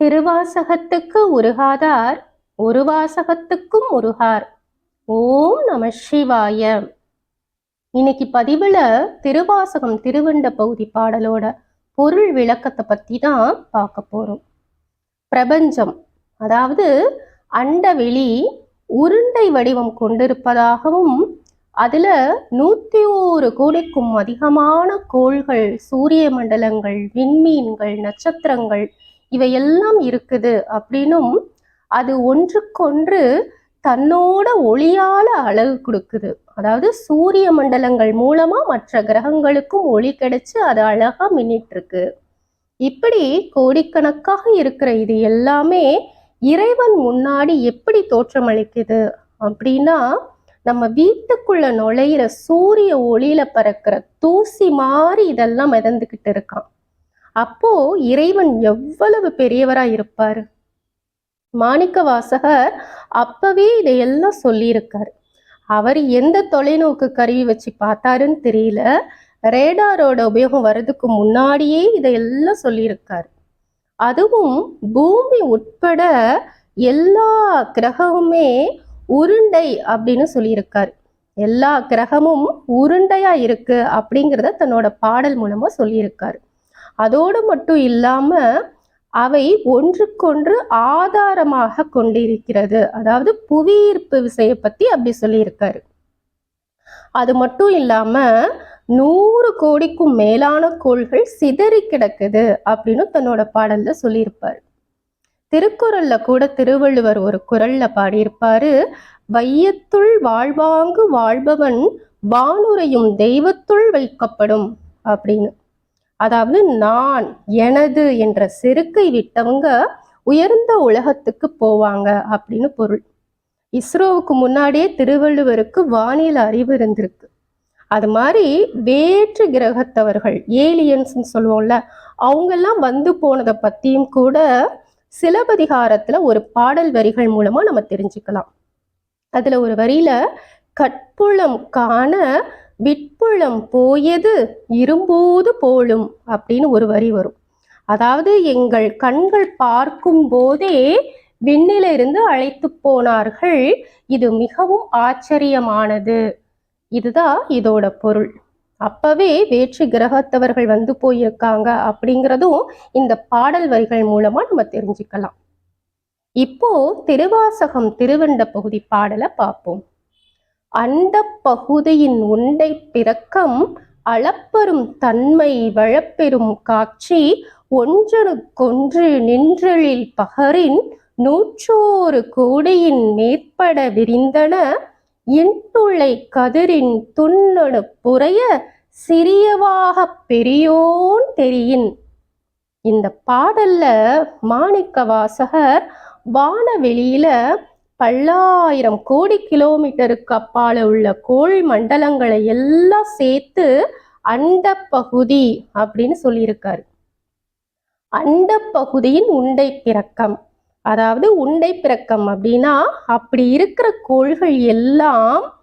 திருவாசகத்துக்கு உருகாதார் ஒரு வாசகத்துக்கும் உருகார். ஓம் நம சிவாய. இன்னைக்கு பதிவுல திருவாசகம் திருவண்ட பகுதி பாடலோட பொருள் விளக்கத்தை பத்தி தான் பார்க்க போறோம். பிரபஞ்சம் அதாவது அண்டவெளி உருண்டை வடிவம் கொண்டிருப்பதாகவும் அதுல நூத்தி ஒரு கோடிக்கும் அதிகமான கோள்கள் சூரிய மண்டலங்கள் விண்மீன்கள் நட்சத்திரங்கள் இவையெல்லாம் இருக்குது அப்படின்னும் அது ஒன்றுக்கொன்று தன்னோட ஒளியால அழகு கொடுக்குது. அதாவது சூரிய மண்டலங்கள் மூலமா மற்ற கிரகங்களுக்கும் ஒளி கிடைச்சு அது அழகா மின்னிட்டு இருக்கு இப்படி கோடிக்கணக்காக இருக்கிற இது எல்லாமே இறைவன் முன்னாடி எப்படி தோற்றமளிக்குது அப்படின்னா நம்ம வீட்டுக்குள்ள நுழையிற சூரிய ஒளியில பறக்கிற தூசி மாதிரி இதெல்லாம் மிதந்துக்கிட்டு இருக்கான். அப்போ இறைவன் எவ்வளவு பெரியவராய் இருப்பார்? மாணிக்க வாசகர் அப்பவே இதையெல்லாம் சொல்லியிருக்காரு. அவர் எந்த தொலைநோக்கு கருவி வச்சு பார்த்தாருன்னு தெரியல. ரேடாரோட உபயோகம் வர்றதுக்கு முன்னாடியே இதையெல்லாம் சொல்லியிருக்காரு. அதுவும் பூமி உட்பட எல்லா கிரகமுமே உருண்டை அப்படின்னு சொல்லியிருக்காரு. எல்லா கிரகமும் உருண்டையா இருக்கு அப்படிங்கிறத தன்னோட பாடல் மூலமா சொல்லியிருக்காரு. அதோடு மட்டும் இல்லாம அவை ஒன்றுக்கொன்று ஆதாரமாக கொண்டிருக்கிறது. அதாவது புவியீர்ப்பு விசையை பத்தி அப்படி சொல்லியிருக்காரு. அது மட்டும் இல்லாம நூறு கோடிக்கும் மேலான கோள்கள் சிதறி கிடக்குது அப்படின்னு தன்னோட பாடல்ல சொல்லியிருப்பாரு. திருக்குறள்ல கூட திருவள்ளுவர் ஒரு குரல்ல பாடியிருப்பாரு. வையத்துள் வாழ்வாங்கு வாழ்பவன் வானுரையும் தெய்வத்துள் வைக்கப்படும் அப்படின்னு. அதாவது நான் எனது என்ற செருக்கை விட்டவங்க உயர்ந்த உலகத்துக்கு போவாங்க அப்படின்னு பொருள். இஸ்ரோவுக்கு முன்னாடியே திருவள்ளுவருக்கு வானியல் அறிவு இருந்திருக்கு. அது மாதிரி வேற்று கிரகத்தவர்கள் ஏலியன்ஸ்ன்னு சொல்லுவோம்ல அவங்கெல்லாம் வந்து போனதை பத்தியும் கூட சிலப்பதிகாரத்துல ஒரு பாடல் வரிகள் மூலமா நம்ம தெரிஞ்சுக்கலாம். அதுல ஒரு வரியில கட்புளம் காண விட்புளம் போயது இரும்போது போலும் அப்படின்னு ஒரு வரி வரும். அதாவது எங்கள் கண்கள் பார்க்கும் போதே விண்ணிலிருந்து அழைத்து போனார்கள். இது மிகவும் ஆச்சரியமானது. இதுதான் இதோட பொருள். அப்பவே வேற்று கிரகத்தவர்கள் வந்து போயிருக்காங்க அப்படிங்கிறதும் இந்த பாடல் வரிகள் மூலமா நம்ம தெரிஞ்சுக்கலாம். இப்போ திருவாசகம் திருவண்ட பகுதி பாடலை பார்ப்போம். அந்த பகுதியின் உண்டை பிறக்கம் அளப்பெரும் தன்மை வழப்பெரும் காட்சி ஒன்றனுக்கொன்று நின்றலில் பகரின் நூற்றோரு கோடியின் மேற்பட விரிந்தன இன்துளை கதிரின் துண்ணொடு புறைய சிறியவாக பெரியோன் தெரியின். இந்த பாடல்ல மாணிக்க வாசகர் வானவெளியில பல்லாயிரம் கோடி கிலோமீட்டருக்கு அப்பால உள்ள கோள் மண்டலங்களை எல்லாம் சேர்த்து அண்ட பகுதி அப்படின்னு சொல்லியிருக்காரு. அண்ட பகுதியின் உண்டை பிறக்கம். அதாவது உண்டை பிறக்கம் அப்படின்னா அப்படி இருக்கிற கோள்கள் எல்லாம்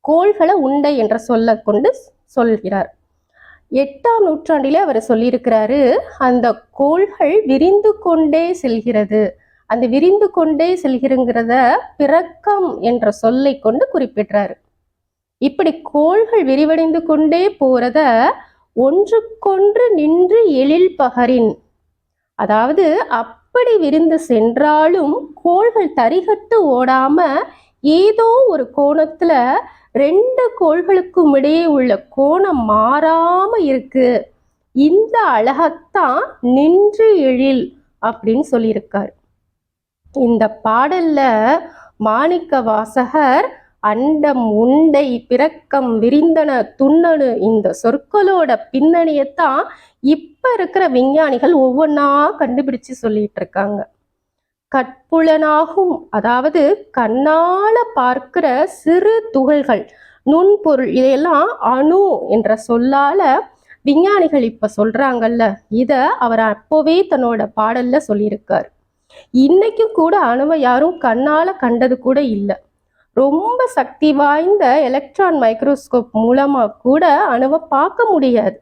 கோள்களை உண்டை என்ற சொல்ல கொண்டு சொல்கிறார். எட்டாம் நூற்றாண்டிலே அவர் சொல்லியிருக்கிறாரு அந்த கோள்கள் விரிந்து கொண்டே செல்கிறது. அந்த விரிந்து கொண்டே செல்கிறங்கிறத பிறக்கம் என்ற சொல்லை கொண்டு குறிப்பிடுறாரு. இப்படி கோள்கள் விரிவடைந்து கொண்டே போறத ஒன்றுக்கொன்று நின்று எழில் பகரின். அதாவது அப்படி விரிந்து சென்றாலும் கோள்கள் தரிகட்டு ஓடாம ஏதோ ஒரு கோணத்துல ரெண்டு கோள்களுக்கும் இடையே உள்ள கோணம் மாறாம இருக்கு. இந்த அழகத்தான் நின்று எழில் அப்படின்னு சொல்லியிருக்காரு. இந்த பாடல்ல மாணிக்க வாசகர் அண்டம் உண்டை பிறக்கம் விரிந்தன துண்ணனு இந்த சொற்களோட பின்னணியத்தான் இப்ப இருக்கிற விஞ்ஞானிகள் ஒவ்வொன்றா கண்டுபிடிச்சு சொல்லிட்டு இருக்காங்க. கட்புலனாகும் அதாவது கண்ணால பார்க்கிற சிறு துகள்கள் நுண்பொருள் இதையெல்லாம் அணு என்ற சொல்லால விஞ்ஞானிகள் இப்ப சொல்றாங்கல்ல இத அவர் அப்போவே தன்னோட பாடல்ல சொல்லியிருக்காரு. இன்னைக்கும் கூட அணுவை யாரும் கண்ணால கண்டது கூட இல்லை. ரொம்ப சக்தி வாய்ந்த எலக்ட்ரான் மைக்ரோஸ்கோப் மூலமா கூட அணுவை பார்க்க முடியாது.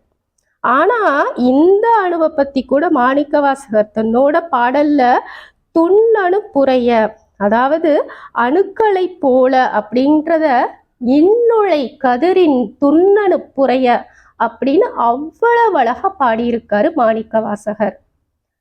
ஆனா இந்த அணுவை பத்தி கூட மாணிக்கவாசகர் தன்னோட பாடல்ல துண்ணணு புரைய அதாவது அணுக்களை போல அப்படின்றத இன்னுழை கதிரின் துண்ணணு புரைய அப்படின்னு அவ்வளவு அழகா பாடியிருக்காரு மாணிக்கவாசகர்